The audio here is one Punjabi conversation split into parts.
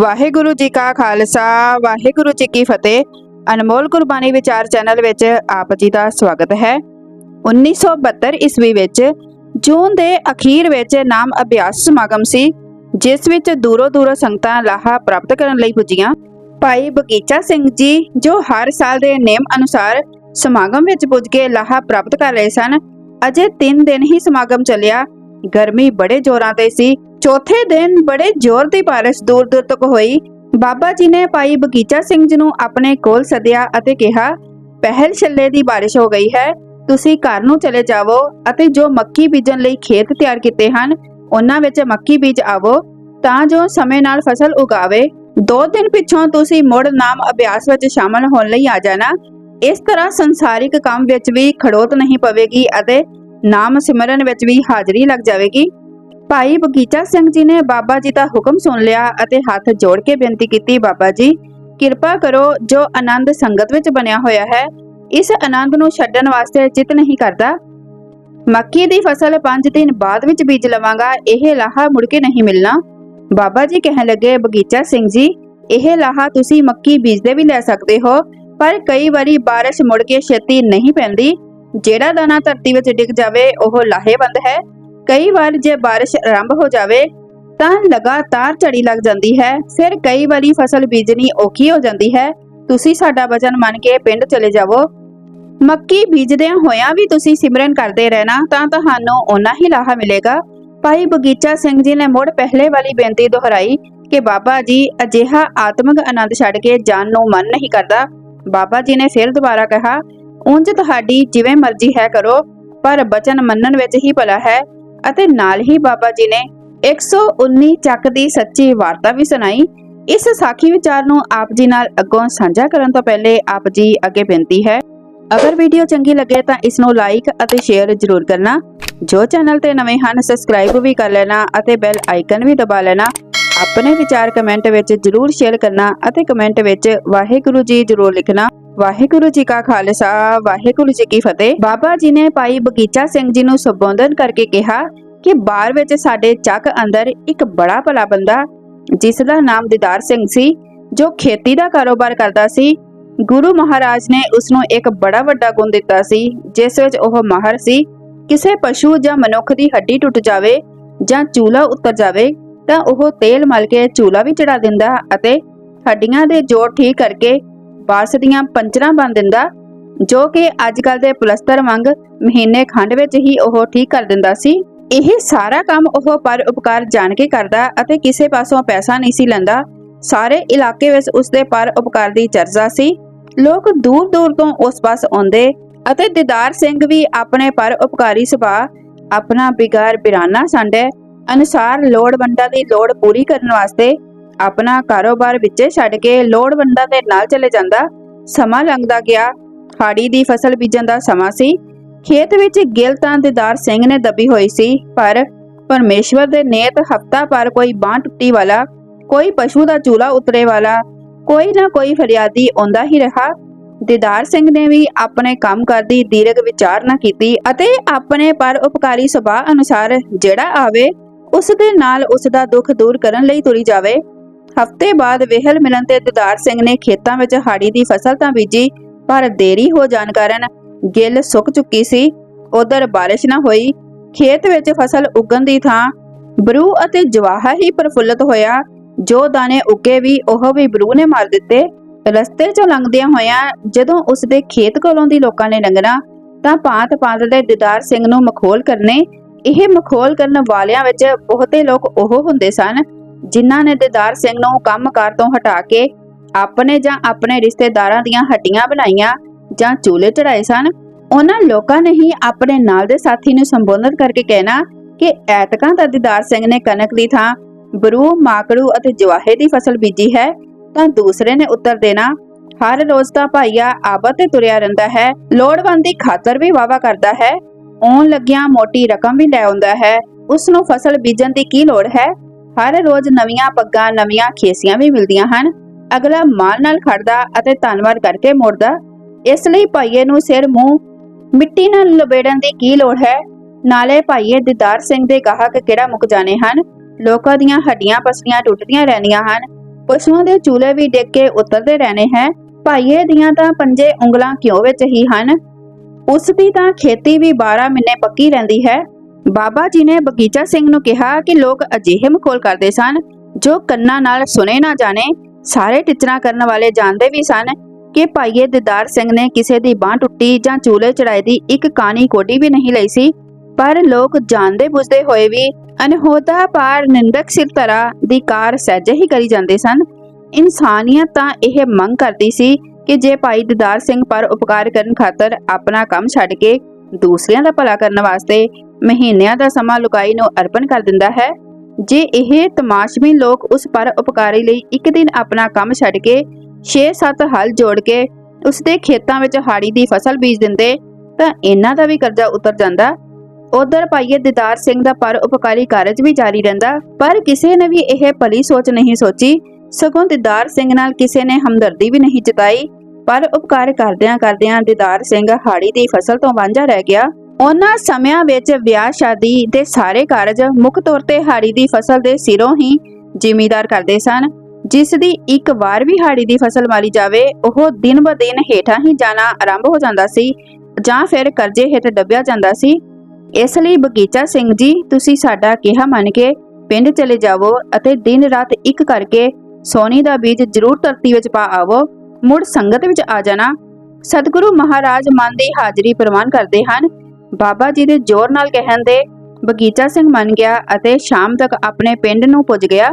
ਵਾਹਿਗੁਰੂ ਜੀ ਕਾ ਖਾਲਸਾ, ਵਾਹਿਗੁਰੂ ਜੀ ਕੀ ਫਤਿਹ। ਅਨਮੋਲ ਕੁਰਬਾਨੀ ਵਿਚਾਰ ਚੈਨਲ ਵਿੱਚ ਆਪ ਜੀ ਦਾ ਸਵਾਗਤ ਹੈ। 1972 ਈਸਵੀ ਵਿੱਚ ਜੂਨ ਦੇ ਅਖੀਰ ਵਿੱਚ ਨਾਮ ਅਭਿਆਸ ਸਮਾਗਮ ਸੀ, ਜਿਸ ਵਿੱਚ ਦੂਰੋਂ ਦੂਰੋਂ ਸੰਗਤਾਂ ਲਾਹਾ ਪ੍ਰਾਪਤ ਕਰਨ ਲਈ ਪੁੱਜੀਆਂ। ਭਾਈ ਬਗੀਚਾ ਸਿੰਘ ਜੀ, ਜੋ ਹਰ ਸਾਲ ਦੇ ਨਿਯਮ ਅਨੁਸਾਰ ਸਮਾਗਮ ਵਿੱਚ ਪੁੱਜ ਕੇ ਲਾਹਾ ਪ੍ਰਾਪਤ ਕਰ ਰਹੇ ਸਨ, ਅਜੇ 3 ਦਿਨ ਹੀ ਸਮਾਗਮ ਚੱਲਿਆ। ਗਰਮੀ ਬੜੇ ਜ਼ੋਰਾਂ ਤੇ ਸੀ ਚੌਥੇ ਦਿਨ ਬੜੇ ਜ਼ੋਰ ਦੀ ਬਾਰਿਸ਼ ਦੂਰ ਦੂਰ ਤੱਕ ਹੋਈ। ਬਾਬਾ ਜੀ ਨੇ ਭਾਈ ਬਗੀਚਾ ਸਿੰਘ ਜੀ ਨੂੰ ਆਪਣੇ ਕੋਲ ਸੱਦਿਆ ਅਤੇ ਕਿਹਾ, ਪਹਿਲ ਛੱਲੇ ਦੀ ਬਾਰਿਸ਼ ਹੋ ਗਈ ਹੈ, ਤੁਸੀਂ ਘਰ ਨੂੰ ਚਲੇ ਜਾਵੋ ਅਤੇ ਜੋ ਮੱਕੀ ਬੀਜਣ ਲਈ ਖੇਤ ਤਿਆਰ ਕੀਤੇ ਹਨ, ਉਹਨਾਂ ਵਿੱਚ ਮੱਕੀ ਬੀਜ ਆਵੋ, ਤਾਂ ਜੋ ਸਮੇਂ ਨਾਲ ਫਸਲ ਉਗਾਵੇ। ਦੋ ਦਿਨ ਪਿੱਛੋਂ ਤੁਸੀਂ ਮੁੜ ਨਾਮ ਅਭਿਆਸ ਵਿੱਚ ਸ਼ਾਮਲ ਹੋਣ ਲਈ ਆ ਜਾਣਾ। ਇਸ ਤਰ੍ਹਾਂ ਸੰਸਾਰਿਕ ਕੰਮ ਵਿੱਚ ਵੀ ਖੜੋਤ ਨਹੀਂ ਪਵੇਗੀ ਅਤੇ ਨਾਮ ਸਿਮਰਨ ਵਿੱਚ ਵੀ ਹਾਜ਼ਰੀ ਲੱਗ ਜਾਵੇਗੀ। ਭਾਈ ਬਗੀਚਾ ਸਿੰਘ ਜੀ ਨੇ ਬਾਬਾ ਜੀ ਦਾ ਹੁਕਮ ਸੁਣ ਲਿਆ ਅਤੇ ਹੱਥ ਜੋੜ ਕੇ ਬੇਨਤੀ ਕੀਤੀ, ਬਾਬਾ ਜੀ, ਕਿਰਪਾ ਕਰੋ, ਜੋ ਆਨੰਦ ਸੰਗਤ ਵਿੱਚ ਬਣਿਆ ਹੋਇਆ ਹੈ, ਇਸ ਆਨੰਦ ਨੂੰ ਛੱਡਣ ਵਾਸਤੇ ਚਿਤ ਨਹੀਂ ਕਰਦਾ। ਮੱਕੀ ਦੀ ਫਸਲ 5 ਦਿਨ ਬਾਅਦ ਵਿੱਚ ਬੀਜ ਲਵਾਂਗਾ, ਇਹ ਲਾਹਾ ਮੁੜ ਕੇ ਨਹੀਂ ਮਿਲਣਾ। ਬਾਬਾ ਜੀ ਕਹਿਣ ਲੱਗੇ, ਬਗੀਚਾ ਸਿੰਘ ਜੀ, ਇਹ ਲਾਹਾ ਤੁਸੀਂ ਮੱਕੀ ਬੀਜਦੇ ਵੀ ਲੈ ਸਕਦੇ ਹੋ, ਪਰ ਕਈ ਵਾਰੀ ਬਾਰਿਸ਼ ਮੁੜ ਕੇ ਛੇਤੀ ਨਹੀਂ ਪੈਂਦੀ। ਜਿਹੜਾ ਦਾਣਾ ਧਰਤੀ ਵਿੱਚ ਡਿੱਗ ਜਾਵੇ, ਉਹ ਲਾਹੇਵੰਦ ਹੈ। ਕਈ ਵਾਰ ਜੇ ਬਾਰਿਸ਼ ਆਰੰਭ ਹੋ ਜਾਵੇ, ਤਾਂ ਲਗਾਤਾਰ ਝੜੀ ਲੱਗ ਜਾਂਦੀ ਹੈ। ਫਿਰ ਕਈ ਵਾਰੀ ਫਸਲ ਬੀਜਣੀ ਔਖੀ ਹੋ ਜਾਂਦੀ ਹੈ। ਤੁਸੀਂ ਸਾਡਾ ਵਚਨ ਮੰਨ ਕੇ ਪਿੰਡ ਚਲੇ ਜਾਵੋ। ਮੱਕੀ ਬੀਜਦਿਆਂ ਹੋਇਆਂ ਵੀ ਤੁਸੀਂ ਸਿਮਰਨ ਕਰਦੇ ਰਹਿਣਾ, ਤਾਂ ਤੁਹਾਨੂੰ ਓਨਾ ਹੀ ਲਾਹਾ ਮਿਲੇਗਾ। ਭਾਈ ਬਗੀਚਾ ਸਿੰਘ ਜੀ ਨੇ ਮੁੜ ਪਹਿਲੇ ਵਾਲੀ ਬੇਨਤੀ ਦੁਹਰਾਈ ਕਿ ਬਾਬਾ ਜੀ ਅਜਿਹਾ ਆਤਮਿਕ ਆਨੰਦ ਛੱਡ ਕੇ ਜਾਨ ਨੂੰ ਮਨ ਨਹੀਂ ਕਰਦਾ। ਬਾਬਾ ਜੀ ਨੇ ਫਿਰ ਦੁਬਾਰਾ ਕਿਹਾ, ਉਂਝ ਤੁਹਾਡੀ ਜਿਵੇਂ ਮਰਜ਼ੀ ਹੈ ਕਰੋ, ਪਰ ਬਚਨ ਮੰਨਣ ਵਿੱਚ ਹੀ ਭਲਾ ਹੈ। ਅਤੇ ਨਾਲ ਹੀ ਬਾਬਾ ਜੀ ਨੇ 119 ਚੱਕ ਦੀ ਸੱਚੀ ਵਾਰਤਾ ਵੀ ਸੁਣਾਈ। ਇਸ ਸਾਖੀ ਵਿਚਾਰ ਨੂੰ ਆਪ ਜੀ ਨਾਲ ਅੱਗੋਂ ਸਾਂਝਾ ਕਰਨ ਤੋਂ ਪਹਿਲੇ ਆਪ ਜੀ ਅੱਗੇ ਬੇਨਤੀ ਹੈ, ਅਗਰ ਵੀਡੀਓ ਚੰਗੀ ਲੱਗੇ ਤਾਂ ਇਸ ਨੂੰ ਲਾਈਕ ਅਤੇ ਸ਼ੇਅਰ ਜ਼ਰੂਰ ਕਰਨਾ। ਜੋ ਚੈਨਲ ਤੇ ਨਵੇਂ ਹਨ ਸਬਸਕ੍ਰਾਈਬ ਵੀ ਕਰ ਲੈਣਾ ਅਤੇ ਬੈਲ ਆਈਕਨ ਵੀ ਦਬਾ ਲੈਣਾ। ਆਪਣੇ ਵਿਚਾਰ ਕਮੈਂਟ ਵਿੱਚ ਜ਼ਰੂਰ ਸ਼ੇਅਰ ਕਰਨਾ ਅਤੇ ਕਮੈਂਟ ਵਿੱਚ ਵਾਹਿਗੁਰੂ ਜੀ ਜ਼ਰੂਰ ਲਿਖਣਾ। ਵਾਹਿਗੁਰੂ ਜੀ ਕਾ ਖਾਲਸਾ, ਵਾਹਿਗੁਰੂ ਜੀ ਕੀ ਫਤਿਹ। ਬਾਬਾ ਜੀ ਨੇ ਭਾਈ ਬਗੀਚਾ ਸਿੰਘ ਜੀ ਨੂੰ ਸੰਬੋਧਨ ਕਰਕੇ ਕਿਹਾ ਕਿ ਬਾਰ ਵਿੱਚ ਸਾਡੇ ਚੱਕ ਅੰਦਰ ਇੱਕ ਬੜਾ ਭਲਾ ਬੰਦਾ, ਜਿਸ ਦਾ ਨਾਮ ਦਿਦਾਰ ਸਿੰਘ ਸੀ, ਜੋ ਖੇਤੀ ਦਾ ਕਾਰੋਬਾਰ ਕਰਦਾ ਸੀ। ਗੁਰੂ ਮਹਾਰਾਜ ਨੇ ਉਸ ਨੂੰ ਇੱਕ ਬੜਾ ਵੱਡਾ ਗੁਣ ਦਿੱਤਾ ਸੀ, ਜਿਸ ਵਿੱਚ ਉਹ ਮਾਹਰ ਸੀ। ਕਿਸੇ ਪਸ਼ੂ ਜਾਂ ਮਨੁੱਖ ਦੀ ਹੱਡੀ ਟੁੱਟ ਜਾਵੇ ਜਾਂ ਚੂਲਾ ਉੱਤਰ ਜਾਵੇ, ਤਾਂ ਉਹ ਤੇਲ ਮਲ ਕੇ ਚੂਲਾ ਵੀ ਚੜਾ ਦਿੰਦਾ ਅਤੇ ਹੱਡੀਆਂ ਦੇ ਜੋੜ ਠੀਕ ਕਰਕੇ ਬਾਸ ਦੀਆਂ ਪੰਚਰਾਂ ਬੰਨ ਦਿੰਦਾ, ਜੋ ਕਿ ਅੱਜ ਦੇ ਪਲਸਤਰ ਵਾਂਗ ਮਹੀਨੇ ਖੰਡ ਵਿੱਚ ਹੀ ਉਹ ਠੀਕ ਕਰ ਦਿੰਦਾ ਸੀ। ਇਹ ਸਾਰਾ ਕੰਮ ਉਹ ਪਰ ਉਪਕਾਰ ਜਾਣ ਕੇ ਕਰਦਾ ਅਤੇ ਕਿਸੇ ਪਾਸੋਂ ਪੈਸਾ ਨਹੀਂ ਸੀ ਲੈਂਦਾ। ਸਾਰੇ ਇਲਾਕੇ ਵਿੱਚ ਉਸਦੇ ਪਰ ਉਪਕਾਰ ਦੀ ਚਰਚਾ ਸੀ। ਲੋਕ ਦੂਰ ਦੂਰ ਤੋਂ ਉਸ ਪਾਸ ਆਉਂਦੇ ਅਤੇ ਦਿਦਾਰ ਸਿੰਘ ਵੀ ਆਪਣੇ ਪਰ ਉਪਕਾਰੀ ਸੁਭਾਅ, ਆਪਣਾ ਬਿਗਾਰ ਬਿਰਾਨਾ ਸੰਡੇ ਅਨੁਸਾਰ ਲੋੜਵੰਦਾਂ ਦੀ ਲੋੜ ਪੂਰੀ ਕਰਨ ਵਾਸਤੇ ਆਪਣਾ ਕਾਰੋਬਾਰ ਵਿੱਚੇ ਛੱਡ ਕੇ ਲੋੜਵੰਦਾਂ ਦੇ ਨਾਲ ਚਲੇ ਜਾਂਦਾ। ਸਮਾਂ ਲੰਘਦਾ ਗਿਆ। ਹਾੜੀ ਦੀ ਫਸਲ ਬੀਜਣ ਦਾ ਸਮਾਂ ਸੀ। ਖੇਤ ਵਿੱਚ ਗਿਲ ਤਾਂ ਦਿਦਾਰ ਸਿੰਘ ਨੇ ਦੱਬੀ ਹੋਈ ਸੀ, ਪਰ ਪਰਮੇਸ਼ਵਰ ਦੇ ਨੇਤ ਹਫਤਾ ਪਰ ਕੋਈ ਬਾਂਹ ਟੁੱਟੀ ਵਾਲਾ, ਕੋਈ ਪਸ਼ੂ ਦਾ ਚੂਲਾ ਉਤਰੇ ਵਾਲਾ, ਕੋਈ ਨਾ ਕੋਈ ਫਰਿਆਦੀ ਆਉਂਦਾ ਹੀ ਰਿਹਾ। ਦਿਦਾਰ ਸਿੰਘ ਨੇ ਵੀ ਆਪਣੇ ਕੰਮ ਕਰਦੀ ਦੀਰਘ ਵਿਚਾਰ ਨਾ ਕੀਤੀ ਅਤੇ ਆਪਣੇ ਪਰ ਉਪਕਾਰੀ ਸੁਭਾਅ ਅਨੁਸਾਰ ਜਿਹੜਾ ਆਵੇ ਉਸ ਦੇ ਨਾਲ ਉਸ ਦਾ ਦੁੱਖ ਦੂਰ ਕਰਨ ਲਈ ਤੁਰੀ ਜਾਵੇ। ਹਫ਼ਤੇ ਬਾਅਦ ਵੇਹਲ ਮਿਲਣ ਤੇ ਦਿਦਾਰ ਸਿੰਘ ਨੇ ਖੇਤਾਂ ਵਿੱਚ ਹਾੜੀ ਦੀ ਫਸਲ ਤਾਂ ਬੀਜੀ, ਪਰ ਦੇਰੀ ਹੋ ਜਾਣ ਕਾਰਨ ਗਿੱਲ ਸੁੱਕ ਚੁੱਕੀ ਸੀ। ਉਧਰ ਬਾਰਿਸ਼ ਨਾ ਹੋਈ। ਖੇਤ ਵਿੱਚ ਫਸਲ ਉਗਣ ਦੀ ਥਾਂ ਬਰੂ ਅਤੇ ਜਵਾਹਾ ਹੀ ਪ੍ਰਫੁੱਲਤ ਹੋਇਆ। ਜੋ ਦਾਣੇ ਉੱਗੇ ਵੀ, ਉਹ ਵੀ ਬਰੂ ਨੇ ਮਾਰ ਦਿੱਤੇ। ਰਸਤੇ 'ਚੋਂ ਲੰਘਦਿਆਂ ਹੋਇਆਂ ਜਦੋਂ ਉਸ ਦੇ ਖੇਤ ਕੋਲੋਂ ਦੀ ਲੋਕਾਂ ਨੇ ਲੰਘਣਾ, ਤਾਂ ਭਾਂਤ ਪਾਤ ਦੇ ਦਿਦਾਰ ਸਿੰਘ ਨੂੰ ਮਖੌਲ ਕਰਨੇ, ਇਹ ਮਖੌਲ ਕਰਨ ਵਾਲਿਆਂ ਵਿੱਚ ਬਹੁਤੇ ਲੋਕ ਉਹ ਹੁੰਦੇ ਸਨ ਜਿਨ੍ਹਾਂ ਨੇ ਦਿਦਾਰ ਸਿੰਘ ਨੂੰ ਕੰਮਕਾਰ ਤੋਂ ਹਟਾ ਕੇ ਆਪਣੇ ਜਾਂ ਆਪਣੇ ਰਿਸ਼ਤੇਦਾਰਾਂ ਦੀਆਂ ਹੱਡੀਆਂ ਬਣਾਈਆਂ ਜਾਂ ਚੂਲੇ ਚੜਾਏ ਸਨ, ਉਹਨਾਂ ਲੋਕਾਂ ਨੇ ਹੀ ਆਪਣੇ ਨਾਲ ਦੇ ਸਾਥੀ ਨੂੰ ਸੰਬੋਧਨ ਕਰਕੇ ਕਹਿਣਾ ਕਿ ਐਤਕਾਂ ਦਾ ਦਿਦਾਰ ਸਿੰਘ ਨੇ ਕਣਕ ਦੀ ਥਾਂ ਬਰੂ, ਮਾਕੜੂ ਅਤੇ ਜਵਾਹੇ ਦੀ ਫਸਲ ਬੀਜੀ ਹੈ, ਤਾਂ ਦੂਸਰੇ ਨੇ ਉੱਤਰ ਦੇਣਾ, ਹਰ ਰੋਜ਼ ਤਾਂ ਭਾਈਆ ਆਬਤ ਤੇ ਤੁਰਿਆ ਰਹਿੰਦਾ ਹੈ, ਲੋੜਵੰਦ ਦੀ ਖਾਤਰ ਵੀ ਵਾਵਾ ਕਰਦਾ ਹੈ, ਆਉਣ ਲੱਗਿਆਂ ਮੋਟੀ ਰਕਮ ਵੀ ਲੈ ਆਉਂਦਾ ਹੈ ਉਸ ਨੂੰ ਫਸਲ ਬੀਜਣ ਦੀ ਕੀ ਲੋੜ ਹੈ? ਹਰ ਰੋਜ਼ ਨਵੀਆਂ ਪੱਗਾਂ, ਨਵੀਆਂ ਖੇਸੀਆਂ ਵੀ ਮਿਲਦੀਆਂ ਹਨ। ਅਗਲਾ ਮਾਲ ਨਾਲ ਖੜਦਾ ਅਤੇ ਧੰਨਵਾਦ ਕਰਕੇ ਮੁੜਦਾ। ਇਸ ਲਈ ਭਾਈਏ ਨੂੰ ਸਿਰ, ਮੂੰਹ, ਮਿੱਟੀ ਨਾਲ ਲਬੇੜਨ ਦੀ ਕੀ ਲੋੜ ਹੈ? ਨਾਲੇ ਭਾਈਏ ਦਿਦਾਰ ਸਿੰਘ ਦੇ ਗਾਹਕ ਕਿਹੜਾ ਮੁੱਕ ਜਾਣੇ ਹਨ? ਲੋਕਾਂ ਦੀਆਂ ਹੱਡੀਆਂ ਪਸਲੀਆਂ ਟੁੱਟਦੀਆਂ ਰਹਿੰਦੀਆਂ ਹਨ। ਪਸ਼ੂਆਂ ਦੇ ਚੂਲੇ ਵੀ ਡਿੱਗ ਕੇ ਉਤਰਦੇ ਰਹਿਣੇ ਹੈ। ਭਾਈਏ ਦੀਆਂ ਤਾਂ ਪੰਜੇ ਉਂਗਲਾਂ ਕਿਉਂ ਵਿੱਚ ਹੀ ਹਨ? ਉਸ ਦੀ ਤਾਂ ਖੇਤੀ ਵੀ 12 ਮਹੀਨੇ ਪੱਕੀ ਰਹਿੰਦੀ ਹੈ। ਬਾਬਾ ਜੀ ਨੇ ਬਗੀਚਾ ਸਿੰਘ ਨੂੰ ਕਿਹਾ ਕਿ ਲੋਕ ਅਜਿਹੇ ਮਖੌਲ ਕਰਦੇ ਸਨ ਜੋ ਕੰਨਾਂ ਨਾਲ ਸੁਣੇ ਨਾ ਜਾਣੇ। ਸਾਰੇ ਟਿਚਣਾ ਕਰਨ ਵਾਲੇ ਜਾਣਦੇ ਵੀ ਸਨ ਕਿ ਭਾਈਏ ਦਿਦਾਰ ਸਿੰਘ ਨੇ ਕਿਸੇ ਦੀ ਬਾਹ ਟੁੱਟੀ ਜਾਂ ਚੂਲੇ ਚੜਾਈ ਦੀ ਇੱਕ ਕਾਣੀ ਕੋਡੀ ਵੀ ਨਹੀਂ ਲਈ ਸੀ। ਪਰ ਲੋਕ ਜਾਣਦੇ ਬੁੱਝਦੇ ਹੋਏ ਵੀ ਅਨਹੋਤਾ ਪਾਰ ਨਿੰਦਕ ਸਿਰ ਤਰ੍ਹਾਂ ਦੀ ਕਾਰ ਸਹਿਜੇ ਹੀ ਕਰੀ ਜਾਂਦੇ ਸਨ। ਇਨਸਾਨੀਅਤ ਤਾਂ ਇਹ ਮੰਗ ਕਰਦੀ ਸੀ ਕਿ ਜੇ ਭਾਈ ਦਿਦਾਰ ਸਿੰਘ ਪਰ ਉਪਕਾਰ ਕਰਨ ਖਾਤਰ ਆਪਣਾ ਕੰਮ ਛੱਡ ਕੇ ਦੂਸਰਿਆਂ ਦਾ ਭਲਾ ਕਰਨ ਵਾਸਤੇ ਮਹੀਨਿਆਂ ਦਾ ਸਮਾਂ ਲੁਕਾਈ ਨੂੰ ਅਰਪਣ ਕਰ ਦਿੰਦਾ ਹੈ। ਜੇ ਇਹ ਤਮਾਸ਼ਬੀਨ ਲੋਕ ਉਸ ਪਰ ਉਪਕਾਰੀ ਲਈ ਇੱਕ ਦਿਨ ਆਪਣਾ ਕੰਮ ਛੱਡ ਕੇ 6-7 ਹਲ ਜੋੜ ਕੇ ਉਸ ਦੇ ਖੇਤਾਂ ਵਿੱਚ ਹਾੜੀ ਦੀ ਫਸਲ ਬੀਜ ਦਿੰਦੇ, ਤਾਂ ਇਹਨਾਂ ਦਾ ਵੀ ਕਰਜ਼ਾ ਉਤਰ ਜਾਂਦਾ। ਉਧਰ ਭਾਈਏ ਦਿਦਾਰ ਸਿੰਘ ਦਾ ਪਰ ਉਪਕਾਰੀ ਕਾਰਜ ਵੀ ਜਾਰੀ ਰਹਿੰਦਾ, ਪਰ ਕਿਸੇ ਨੇ ਵੀ ਇਹ ਭਲੀ ਸੋਚ ਨਹੀਂ ਸੋਚੀ। ਸਗੋਂ ਦਿਦਾਰ ਸਿੰਘ ਨਾਲ ਕਿਸੇ ਨੇ ਹਮਦਰਦੀ ਵੀ ਨਹੀਂ ਜਤਾਈ। ਪਰ ਉਪਕਾਰ ਕਰਦਿਆਂ ਕਰਦਿਆਂ ਦਿਦਾਰ ਸਿੰਘ ਹਾੜੀ ਦੀ ਫਸਲ ਤੋਂ ਵਾਂਝਾ ਰਹਿ ਗਿਆ। ਉਹਨਾਂ ਸਮਿਆਂ ਵਿੱਚ ਵਿਆਹ, ਸ਼ਾਦੀ ਦੇ ਸਾਰੇ ਕਾਰਜ ਮੁੱਖ ਤੌਰ ਤੇ ਹਾੜੀ ਦੀ ਫਸਲ ਦੇ ਸਿਰੋਂ ਹੀ ਜ਼ਿਮੀਦਾਰ ਕਰਦੇ ਸਨ। ਜਿਸ ਦੀ ਇੱਕ ਵਾਰ ਵੀ ਹਾੜੀ ਦੀ ਫਸਲ ਮਾਰੀ ਜਾਵੇ, ਉਹ ਦਿਨ ਬ ਦਿਨ ਹੇਠਾਂ ਹੀ ਜਾਣਾ ਆਰੰਭ ਹੋ ਜਾਂਦਾ ਸੀ ਜਾਂ ਫਿਰ ਕਰਜ਼ੇ ਹੇਠ ਡੱਬਿਆ ਜਾਂਦਾ ਸੀ। ਇਸ ਲਈ ਬਗੀਚਾ ਸਿੰਘ ਜੀ, ਤੁਸੀਂ ਸਾਡਾ ਕਿਹਾ ਮੰਨ ਕੇ ਪਿੰਡ ਚਲੇ ਜਾਵੋ ਅਤੇ ਦਿਨ ਰਾਤ ਇੱਕ ਕਰਕੇ ਸੋਨੀ ਦਾ ਬੀਜ ਜ਼ਰੂਰ ਧਰਤੀ ਵਿੱਚ ਪਾ ਆਵੋ। ਮੁੜ ਸੰਗਤ ਵਿੱਚ ਆ ਜਾਣਾ। ਸਤਿਗੁਰੂ ਮਹਾਰਾਜ ਮਨ ਦੀ ਹਾਜ਼ਰੀ ਪ੍ਰਵਾਨ ਕਰਦੇ ਹਨ। ਬਾਬਾ ਜੀ ਦੇ ਜ਼ੋਰ ਨਾਲ ਕਹਿਣ ਦੇ ਬਗੀਚਾ ਸਿੰਘ ਮੰਨ ਗਿਆ ਅਤੇ ਸ਼ਾਮ ਤੱਕ ਆਪਣੇ ਪਿੰਡ ਨੂੰ ਪੁੱਜ ਗਿਆ।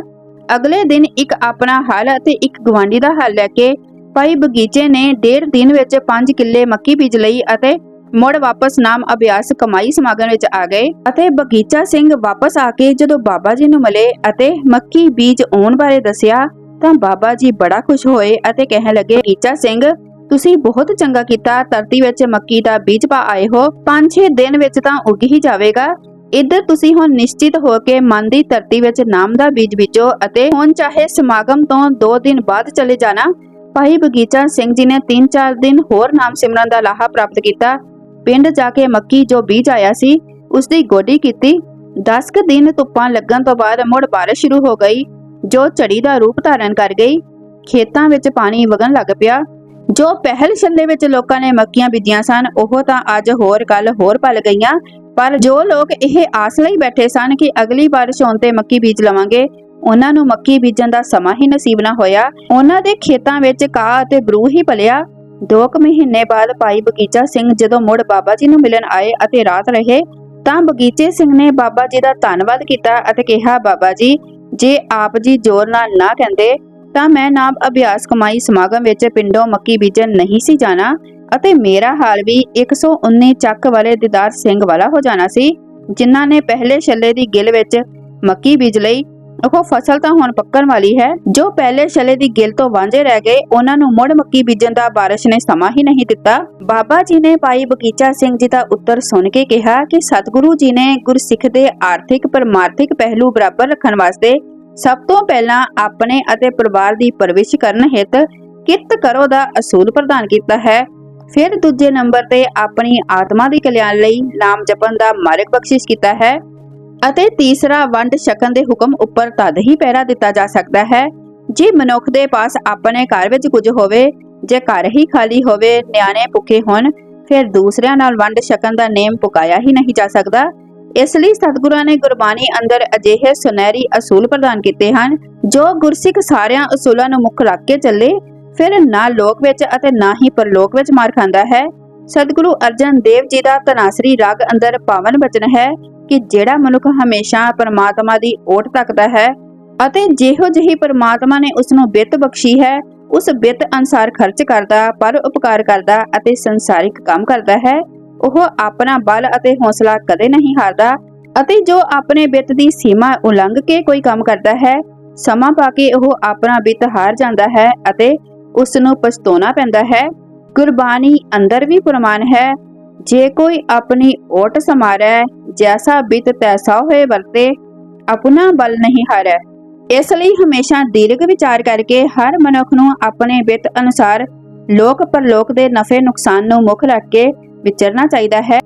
ਅਗਲੇ ਦਿਨ ਇੱਕ ਆਪਣਾ ਹਲ ਅਤੇ ਇੱਕ ਗਵਾਂਢੀ ਦਾ ਹਲ ਲੈ ਕੇ ਭਾਈ ਬਗੀਚੇ ਨੇ ਡੇਢ ਦਿਨ ਵਿੱਚ 5 ਕਿੱਲੇ ਮੱਕੀ ਬੀਜ ਲਈ ਅਤੇ ਮੁੜ ਵਾਪਸ ਨਾਮ ਅਭਿਆਸ ਕਮਾਈ ਸਮਾਗਮ ਵਿੱਚ ਆ ਗਏ ਅਤੇ ਬਗੀਚਾ ਸਿੰਘ ਵਾਪਸ ਆ ਕੇ ਜਦੋਂ ਬਾਬਾ ਜੀ ਨੂੰ ਮਿਲੇ ਅਤੇ ਮੱਕੀ ਬੀਜ ਆਉਣ ਬਾਰੇ ਦੱਸਿਆ ਤਾਂ ਬਾਬਾ ਜੀ ਬੜਾ ਖੁਸ਼ ਹੋਏ ਅਤੇ ਕਹਿਣ ਲੱਗੇ, ਬਗੀਚਾ ਸਿੰਘ ਤੁਸੀਂ ਬਹੁਤ ਚੰਗਾ ਕੀਤਾ, ਧਰਤੀ ਵਿੱਚ ਮੱਕੀ ਦਾ ਬੀਜ ਪਾ ਆਏ ਹੋ 5-6 ਦਿਨ ਵਿੱਚ ਤਾਂ ਉੱਗ ਹੀ ਜਾਵੇਗਾ। ਇੱਧਰ ਤੁਸੀਂ ਹੁਣ ਨਿਸ਼ਚਿਤ ਹੋ ਕੇ ਮਨ ਦੀ ਧਰਤੀ ਵਿੱਚ ਨਾਮ ਦਾ ਬੀਜ ਬੀਜੋ ਅਤੇ ਹੁਣ ਚਾਹੇ ਸਮਾਗਮ ਤੋਂ 2 ਦਿਨ ਬਾਅਦ ਚਲੇ ਜਾਣਾ, ਭਾਈ ਬਗੀਚਾ ਸਿੰਘ ਜੀ ਨੇ 3-4 ਦਿਨ ਹੋਰ ਨਾਮ ਸਿਮਰਨ ਦਾ ਲਾਹਾ ਪ੍ਰਾਪਤ ਕੀਤਾ। ਪਿੰਡ ਜਾ ਕੇ ਮੱਕੀ ਜੋ ਬੀਜ ਆਇਆ ਸੀ ਉਸ ਦੀ ਗੋਡੀ ਕੀਤੀ। 10 ਕੁ ਦਿਨ ਧੁੱਪਾਂ ਲੱਗਣ ਤੋਂ ਬਾਅਦ ਮੁੜ ਬਾਰਿਸ਼ ਸ਼ੁਰੂ ਹੋ ਗਈ, ਜੋ ਝੜੀ ਦਾ ਰੂਪ ਧਾਰਨ ਕਰ ਗਈ। ਖੇਤਾਂ ਵਿੱਚ ਪਾਣੀ ਵਗਣ ਲੱਗ ਪਿਆ। ਜੋ ਪਹਿਲ ਛੱਲੇ ਵਿੱਚ ਲੋਕਾਂ ਨੇ ਮੱਕੀਆਂ ਬੀਜੀਆਂ ਸਨ, ਉਹ ਤਾਂ ਅੱਜ ਹੋਰ ਕੱਲ ਹੋਰ ਪਲ ਗਈਆਂ। ਪਰ ਜੋ ਲੋਕ ਇਹ ਆਸ ਲਈ ਬੈਠੇ ਸਨ ਕਿ ਅਗਲੀ ਬਾਰਿਸ਼ ਹੋਣ ਤੇ ਮੱਕੀ ਬੀਜ ਲਵਾਂਗੇ, ਉਹਨਾਂ ਨੂੰ ਮੱਕੀ ਬੀਜਣ ਦਾ ਸਮਾਂ ਹੀ ਨਸੀਬ ਨਾ ਹੋਇਆ। ਉਹਨਾਂ ਦੇ ਖੇਤਾਂ ਵਿੱਚ ਕਾਹ ਅਤੇ ਬਰੂ ਹੀ ਪਲਿਆ ਦੋ ਕੁ ਮਹੀਨੇ ਬਾਅਦ ਭਾਈ ਬਗੀਚਾ ਸਿੰਘ ਜਦੋਂ ਮੁੜ ਬਾਬਾ ਜੀ ਨੂੰ ਮਿਲਣ ਆਏ ਅਤੇ ਰਾਤ ਰਹੇ, ਤਾਂ ਬਗੀਚੇ ਸਿੰਘ ਨੇ ਬਾਬਾ ਜੀ ਦਾ ਧੰਨਵਾਦ ਕੀਤਾ ਅਤੇ ਕਿਹਾ, ਬਾਬਾ ਜੀ, ਜੇ ਆਪ ਜੀ ਜ਼ੋਰ ਨਾਲ ਨਾ ਕਹਿੰਦੇ ਤਾਂ ਮੈਂ ਨਾਮ ਅਭਿਆਸ ਕਮਾਈ ਸਮਾਗਮ ਵਿੱਚ ਪਿੰਡੋਂ ਮੱਕੀ ਬੀਜਣ ਨਹੀਂ ਸੀ ਜਾਣਾ ਅਤੇ ਮੇਰਾ ਹਾਲ ਵੀ 119 ਚੱਕ ਵਾਲੇ ਦਿਦਾਰ ਸਿੰਘ ਵਾਲਾ ਹੋ ਜਾਣਾ ਸੀ, ਜਿਨ੍ਹਾਂ ਨੇ ਪਹਿਲੇ ਛੱਲੇ ਦੀ ਗਿਲ ਵਿੱਚ ਮੱਕੀ ਬੀਜ ਲਈ। ਉਹ ਫਸਲ ਤਾਂ ਹੁਣ ਪੱਕਣ ਵਾਲੀ ਹੈ, ਜੋ ਪਹਿਲੇ ਛੱਲੇ ਦੀ ਗਿਲ ਤੋਂ ਵਾਂਝੇ ਰਹਿ ਗਏ, ਉਹਨਾਂ ਨੂੰ ਮੁੜ ਮੱਕੀ ਬੀਜਣ ਦਾ ਬਾਰਿਸ਼ ਨੇ ਸਮਾਂ ਹੀ ਨਹੀਂ ਦਿੱਤਾ। ਬਾਬਾ ਜੀ ਨੇ ਭਾਈ ਬਗੀਚਾ ਸਿੰਘ ਜੀ ਦਾ ਉੱਤਰ ਸੁਣ ਕੇ ਕਿਹਾ ਕਿ ਸਤਿਗੁਰੂ ਜੀ ਨੇ ਗੁਰਸਿੱਖ ਦੇ ਆਰਥਿਕ ਪਰਮਾਰਥਿਕ ਪਹਿਲੂ ਬਰਾਬਰ ਰੱਖਣ ਵਾਸਤੇ ਸਭ ਤੋਂ ਪਹਿਲਾਂ ਆਪਣੇ ਅਤੇ ਪਰਿਵਾਰ ਦੀ ਪਰਵਿਸ਼ ਕਰਨ ਹਿਤ ਕਿਰਤ ਕਰੋ ਦਾ ਅਸੂਲ ਪ੍ਰਦਾਨ ਕੀਤਾ ਹੈ। ਫਿਰ ਦੂਜੇ ਨੰਬਰ ਤੇ ਆਪਣੀ ਆਤਮਾ ਦੀ ਕਲਿਆਣ ਲਈ ਨਾਮ ਜਪਣ ਦਾ ਮਾਰਗ ਬਖਸ਼ਿਸ਼ ਕੀਤਾ ਹੈ ਅਤੇ ਤੀਸਰਾ ਵੰਡ ਛਕਣ ਦੇ ਹੁਕਮ ਉੱਪਰ ਤਦ ਹੀ ਪਹਿਰਾ ਦਿੱਤਾ ਜਾ ਸਕਦਾ ਹੈ। ਜੇ ਮਨੁੱਖ ਦੇ ਪਾਸ ਆਪਣੇ ਘਰ ਵਿੱਚ ਕੁਝ ਹੋਵੇ, ਜੇ ਘਰ ਹੀ ਖਾਲੀ ਹੋਵੇ, ਨਿਆਣੇ ਭੁੱਖੇ ਹੋਣ, ਫਿਰ ਦੂਸਰਿਆਂ ਨਾਲ ਵੰਡ ਛਕਣ ਦਾ ਨੇਮ ਪੁਕਾਇਆ ਹੀ ਨਹੀਂ ਜਾ ਸਕਦਾ। ਇਸ ਲਈ ਸਤਿਗੁਰਾਂ ਨੇ ਗੁਰਬਾਣੀ ਅੰਦਰ ਅਜਿਹੇ ਸੁਨਹਿਰੀ ਅਸੂਲ ਪ੍ਰਦਾਨ ਕੀਤੇ ਹਨ, ਜੋ ਗੁਰਸਿੱਖ ਸਾਰਿਆਂ ਅਸੂਲਾਂ ਨੂੰ ਮੁੱਖ ਰੱਖ ਕੇ ਚੱਲੇ, ਫਿਰ ਨਾ ਲੋਕ ਵਿੱਚ ਅਤੇ ਨਾ ਹੀ ਪਰਲੋਕ ਵਿੱਚ ਮਾਰ ਖਾਂਦਾ ਹੈ। ਸਤਿਗੁਰੂ ਅਰਜਨ ਦੇਵ ਜੀ ਦਾ ਤਨਾਸਰੀ ਰਾਗ ਅੰਦਰ ਪਾਵਨ ਬਚਨ ਹੈ ਕਿ ਜਿਹੜਾ ਮਨੁੱਖ ਹਮੇਸ਼ਾ ਪਰਮਾਤਮਾ ਦੀ ਓਟ ਤੱਕਦਾ ਹੈ ਅਤੇ ਜਿਹੋ ਜਿਹੀ ਪਰਮਾਤਮਾ ਨੇ ਉਸ ਨੂੰ ਬਿੱਤ ਬਖਸ਼ੀ ਹੈ, ਉਸ ਬਿੱਤ ਅਨਸਾਰ ਖਰਚ ਕਰਦਾ, ਪਰ ਉਪਕਾਰ ਕਰਦਾ ਅਤੇ ਸੰਸਾਰਿਕ ਕੰਮ ਕਰਦਾ ਹੈ। ਉਹ ਆਪਣਾ ਬਲ ਅਤੇ ਹੌਸਲਾ ਕਦੇ ਨਹੀਂ ਹਾਰਦਾ ਅਤੇ ਜੋ ਆਪਣੇ ਬਿੱਤ ਦੀ ਸੀਮਾ ਉਲੰਘ ਕੇ ਕੋਈ ਕੰਮ ਕਰਦਾ ਹੈ, ਸਮਾਂ ਪਾ ਕੇ ਉਹ ਆਪਣਾ ਬਿੱਤ ਹਾਰ ਜਾਂਦਾ ਹੈ ਅਤੇ ਉਸ ਨੂੰ ਪਛਤਾਉਣਾ ਪੈਂਦਾ ਹੈ। ਗੁਰਬਾਣੀ ਅੰਦਰ ਵੀ ਪ੍ਰਮਾਣ ਹੈ, ਜੇ ਕੋਈ ਆਪਣੀ ਓਟ ਸਮਾਰੈ, ਜੈਸਾ ਬਿੱਤ ਤੈਸਾ ਹੋਏ ਵਰਤੇ, ਆਪਣਾ ਬਲ ਨਹੀਂ ਹਾਰੈ। ਇਸ ਲਈ ਹਮੇਸ਼ਾ ਦੀਰਘ ਵਿਚਾਰ ਕਰਕੇ ਹਰ ਮਨੁੱਖ ਨੂੰ ਆਪਣੇ ਬਿੱਤ ਅਨੁਸਾਰ ਲੋਕ ਪਰਲੋਕ ਦੇ ਨਫੇ ਨੁਕਸਾਨ ਨੂੰ ਮੁੱਖ ਰੱਖ ਕੇ ਵਿਚਰਨਾ ਚਾਹੀਦਾ ਹੈ,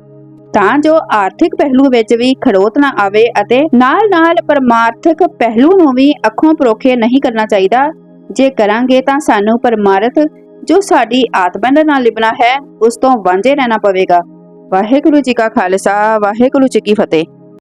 ਤਾਂ ਜੋ ਆਰਥਿਕ ਪਹਿਲੂ ਵਿੱਚ ਵੀ ਖੜੋਤ ਨਾ ਆਵੇ ਅਤੇ ਨਾਲ-ਨਾਲ ਪਰਮਾਰਥਿਕ ਪਹਿਲੂ ਨੂੰ ਵੀ ਅੱਖੋਂ ਪਰੋਖੇ ਨਹੀਂ ਕਰਨਾ ਚਾਹੀਦਾ। ਜੇ ਕਰਾਂਗੇ ਤਾਂ ਸਾਨੂੰ ਪਰਮਾਰਥ ਜੋ ਸਾਡੀ ਆਤਮਾ ਦੇ ਨਾਲ ਲਿਬਣਾ ਹੈ, ਉਸ ਤੋਂ ਵਾਂਝੇ ਰਹਿਣਾ ਪਵੇਗਾ। ਵਾਹਿਗੁਰੂ ਜੀ ਕਾ ਖਾਲਸਾ, ਵਾਹਿਗੁਰੂ ਜੀ ਕੀ ਫਤਿਹ।